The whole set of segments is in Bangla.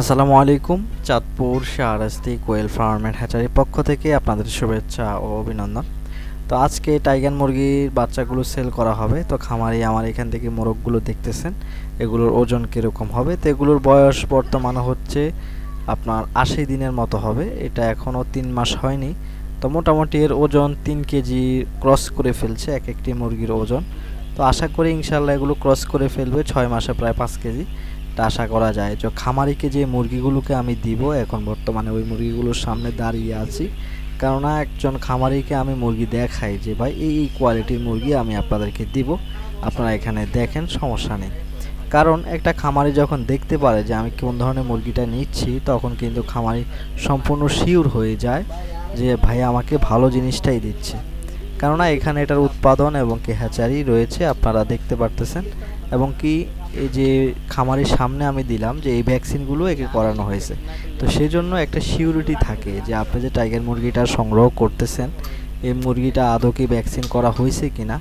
আসসালামু আলাইকুম, চাঁদপুর শাহরাস্তি কোয়েল ফার্মের হ্যাচারির পক্ষ থেকে আপনাদের শুভেচ্ছা ও অভিনন্দন। তো আজকে টাইগার মুরগির বাচ্চাগুলো সেল করা হবে। তো খামারি আমার এখান থেকে মোরগগুলো দেখতেছেন, এগুলোর ওজন কীরকম হবে? তো এগুলোর বয়স বর্তমানে হচ্ছে আপনার আশি দিনের মতো হবে। এটা এখনও তিন মাস হয়নি। তো মোটামুটি এর ওজন তিন কেজি ক্রস করে ফেলছে এক একটি মুরগির ওজন। তো আশা করি ইনশাল্লাহ এগুলো ক্রস করে ফেলবে। ছয় মাসে প্রায় পাঁচ কেজি। এটা আশা করা যায়। তো খামারিকে যে মুরগিগুলোকে আমি দিব, এখন বর্তমানে ওই মুরগিগুলোর সামনে দাঁড়িয়ে আছি। কেননা একজন খামারিকে আমি মুরগি দেখাই যে, ভাই, এই এই কোয়ালিটির মুরগি আমি আপনাদেরকে দিব। আপনারা এখানে দেখেন, সমস্যা নেই। কারণ একটা খামারি যখন দেখতে পারে যে, আমি কোন ধরনের মুরগিটা নিচ্ছি? তখন কিন্তু খামারি সম্পূর্ণ শিওর হয়ে যায় যে, ভাই, আমাকে ভালো জিনিসটাই দিচ্ছে। কেননা এখানে এটার উৎপাদন এবং কি হ্যাচারি রয়েছে, আপনারা দেখতে পারতেছেন। এবং কি এই যে খামারের সামনে আমি দিলাম যে এই ভ্যাকসিনগুলো একে করানো হয়েছে। তো সেজন্য একটা সিউরিটি থাকে যে আপনি যে টাইগার মুরগিটা সংগ্রহ করতেছেন, এই মুরগিটা আদৌ কি ভ্যাকসিন করা হয়েছে কি না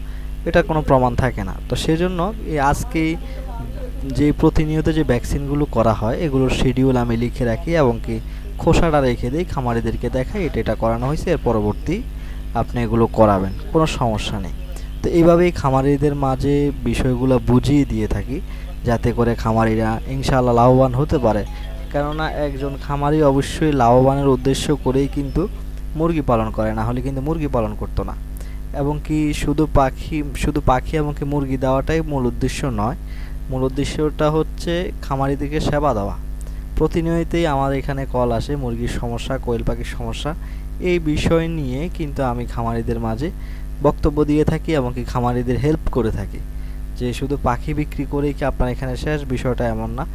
এটা কোনো প্রমাণ থাকে না। তো সেজন্য এই আজকে যে প্রতিনিয়ত যে ভ্যাকসিনগুলো করা হয়, এগুলোর শিডিউল আমি লিখে রাখি এবং কি খোসাটা রেখে দিই, খামারিদেরকে দেখাই এটা এটা করানো হয়েছে, এর পরবর্তী আপনি এগুলো করাবেন, কোনো সমস্যা নেই। তো এইভাবেই খামারিদের মাঝে বিষয়গুলো বুঝিয়ে দিয়ে থাকি, যাতে করে খামারিরা ইনশাআল্লাহ লাভবান হতে পারে। কেননা একজন খামারি অবশ্যই লাভবানের উদ্দেশ্য করেই কিন্তু মুরগি পালন করে, না হলে কিন্তু মুরগি পালন করতো না। এবং কি শুধু পাখি শুধু পাখি এবং কি মুরগি দেওয়াটাই মূল উদ্দেশ্য নয়, মূল উদ্দেশ্যটা হচ্ছে খামারিদেরকে সেবা দেওয়া। প্রতিনিয়তই আমার এখানে কল আসে, মুরগির সমস্যা, কোয়েল পাখির সমস্যা, এই বিষয় নিয়ে কিন্তু আমি খামারিদের মাঝে বক্তব্য দিয়ে থাকি এবং কি খামারিদের হেল্প করে থাকি। যে শুধু পাখি বিক্রি করেই কি আপনার এখানে শেষ? বিষয়টা এমন না।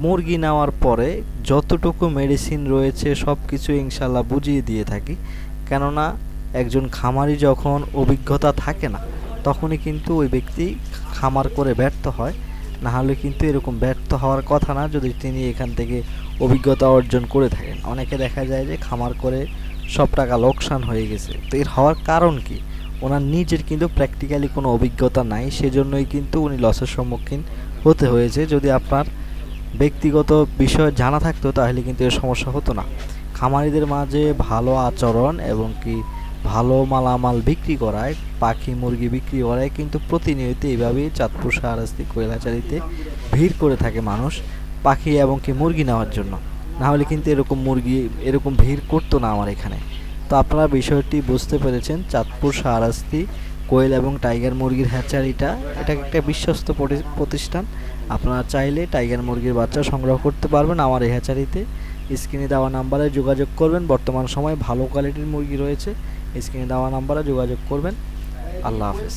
মুরগি নেওয়ার পরে যতটুকু মেডিসিন রয়েছে সব কিছু ইনশাল্লাহ বুঝিয়ে দিয়ে থাকি। কেননা, একজন খামারি যখন অভিজ্ঞতা থাকে না, তখনই কিন্তু ওই ব্যক্তি খামার করে ব্যর্থ হয়। না হলে কিন্তু এরকম ব্যর্থ হওয়ার কথা না, যদি তিনি এখান থেকে অভিজ্ঞতা অর্জন করে থাকেন। অনেকে দেখা যায় যে খামার করে সব টাকা লোকসান হয়ে গেছে। তো এর হওয়ার কারণ কি? ওনার নিজের কিন্তু প্র্যাকটিক্যালি কোনো অভিজ্ঞতা নাই, সেজন্যই কিন্তু উনি লসের সম্মুখীন হতে হয়েছে। যদি আপনার ব্যক্তিগত বিষয় জানা থাকতো, তাহলে কিন্তু এর সমস্যা হতো না। খামারিদের মাঝে ভালো আচরণ এবং কি ভালো মালামাল বিক্রি করায়, পাখি মুরগি বিক্রি করায় কিন্তু প্রতিনিয়ত এইভাবেই চাঁদপুর শাহরাস্তি কৈলাচারিতে ভিড় করে থাকে মানুষ পাখি এবং কি মুরগি নেওয়ার জন্য। না হলে কিন্তু এরকম মুরগি, এরকম ভিড় করতো না আমার এখানে। তো আপনারা বিষয়টি বুঝতে পেরেছেন, চাঁদপুর শাহরাস্তি কোয়েল এবং টাইগার মুরগির হ্যাচারিটা। এটা একটা বিশ্বস্ত প্রতিষ্ঠান। আপনারা চাইলে টাইগার মুরগির বাচ্চা সংগ্রহ করতে পারবেন আমার এই হ্যাচারিতে। স্ক্রিনে দেওয়া নাম্বারে যোগাযোগ করবেন। বর্তমান সময়ে ভালো কোয়ালিটির মুরগি রয়েছে। স্ক্রিনে দেওয়া নাম্বারে যোগাযোগ করবেন। আল্লাহ হাফেজ।